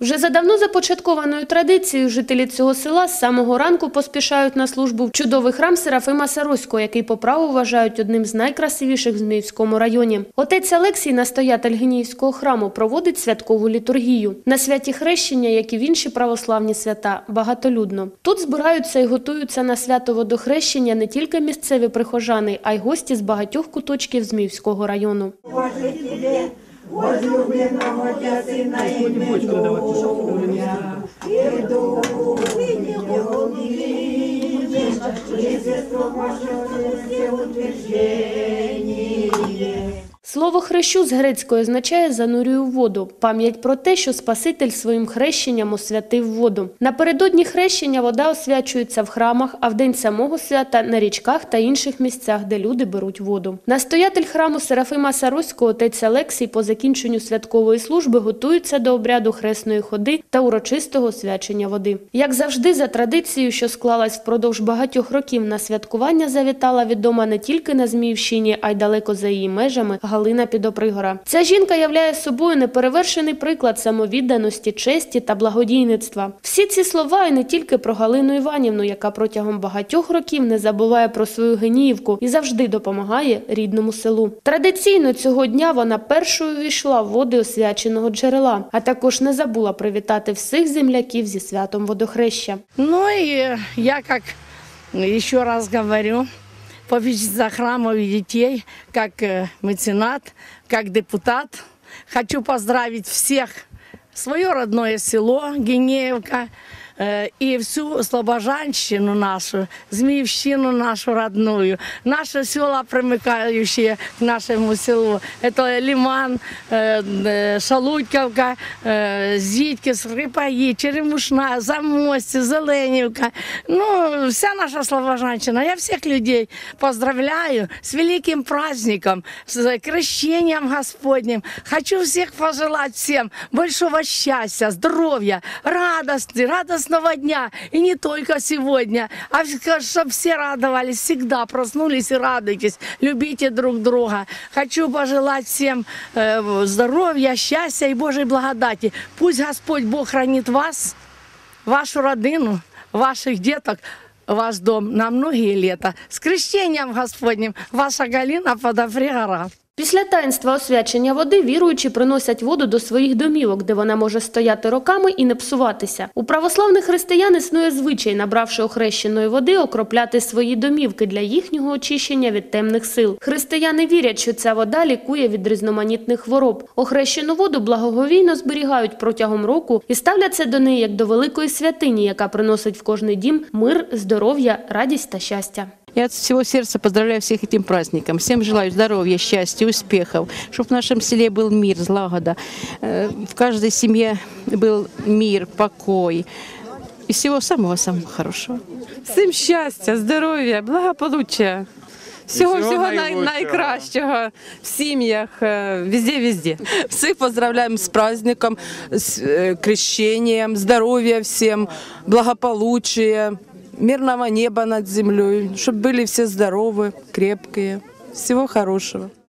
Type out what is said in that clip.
Вже за давно започаткованою традицією жителі цього села з самого ранку поспішають на службу в чудовий храм Серафима Сароського, який по праву вважають одним з найкрасивіших в Зміївському районі. Отець Олексій, настоятель Геніївського храму, проводить святкову літургію. На святі хрещення, як і в інші православні свята, багатолюдно. Тут збираються і готуються на свято водохрещення не тільки місцеві прихожани, а й гості з багатьох куточків Зміївського району. возлюбленного для сына и меня. И дух его великий, и сестру ваше все утверждение. Слово хрещу з грецької означає занурюю воду. Пам'ять про те, що Спаситель своїм хрещенням освятив воду. Напередодні хрещення вода освячується в храмах, а в день самого свята на річках та інших місцях, де люди беруть воду. Настоятель храму Серафима Сароського отець Олексій по закінченню святкової служби готується до обряду хресної ходи та урочистого освячення води. Як завжди, за традицією, що склалась впродовж багатьох років на святкування, завітала відома не тільки на Зміївщині, а й далеко за її межами Галина Підопригора. Ця жінка являє собою неперевершений приклад самовідданості, честі та благодійництва. Всі ці слова і не тільки про Галину Іванівну, яка протягом багатьох років не забуває про свою геніївку і завжди допомагає рідному селу. Традиційно цього дня вона першою війшла в води освяченого джерела, а також не забула привітати всіх земляків зі святом водохреща. Ну и я как еще раз говорю, попечительница храмов и детей, как меценат, как депутат, хочу поздравить всех. Свое родное село Генеевка и всю Слобожанщину нашу, Змеевщину нашу родную, наши села, примыкающие к нашему селу. Это Лиман, э, э, Шалудьковка, э, Зітькіс, Рипаї, Черемушна, Замості, Зеленівка. Ну, вся наша Слобожанщина. Я всех людей поздравляю с великим праздником, с крещением Господним. Хочу всех пожелать всем большого счастья, здоровья, радости, радостного дня. И не только сегодня, а чтобы все радовались всегда, проснулись и радуйтесь, любите друг друга. Хочу пожелать всем э, здоровья, счастья и Божьей благодати. Пусть Господь Бог хранит вас, вашу родину, ваших деток, ваш дом на многие лета. С крещением Господним, ваша Галина Подофригора. Після таїнства освячення води віруючі приносять воду до своїх домівок, де вона може стояти роками і не псуватися. У православних християн існує звичай, набравши охрещеної води, окропляти свої домівки для їхнього очищення від темних сил. Християни вірять, що ця вода лікує від різноманітних хвороб. Охрещену воду благоговійно зберігають протягом року і ставляться до неї як до великої святині, яка приносить в кожний дім мир, здоров'я, радість та щастя. Я от всего сердца поздравляю всех этим праздником. Всем желаю здоровья, счастья, успехов, чтобы в нашем селе был мир, злагода, э, в каждой семье был мир, покой. И всего самого-самого хорошего. Всім щастя, здоров'я, благополуччя. Всього всього всього най- найкращого. найкращого в сім'ях, е, везде-везде. Всех поздравляем с праздником, с э, крещением, здоровья всем, благополучия, мирного неба над землей, чтобы были все здоровы, крепкие. Всего хорошего.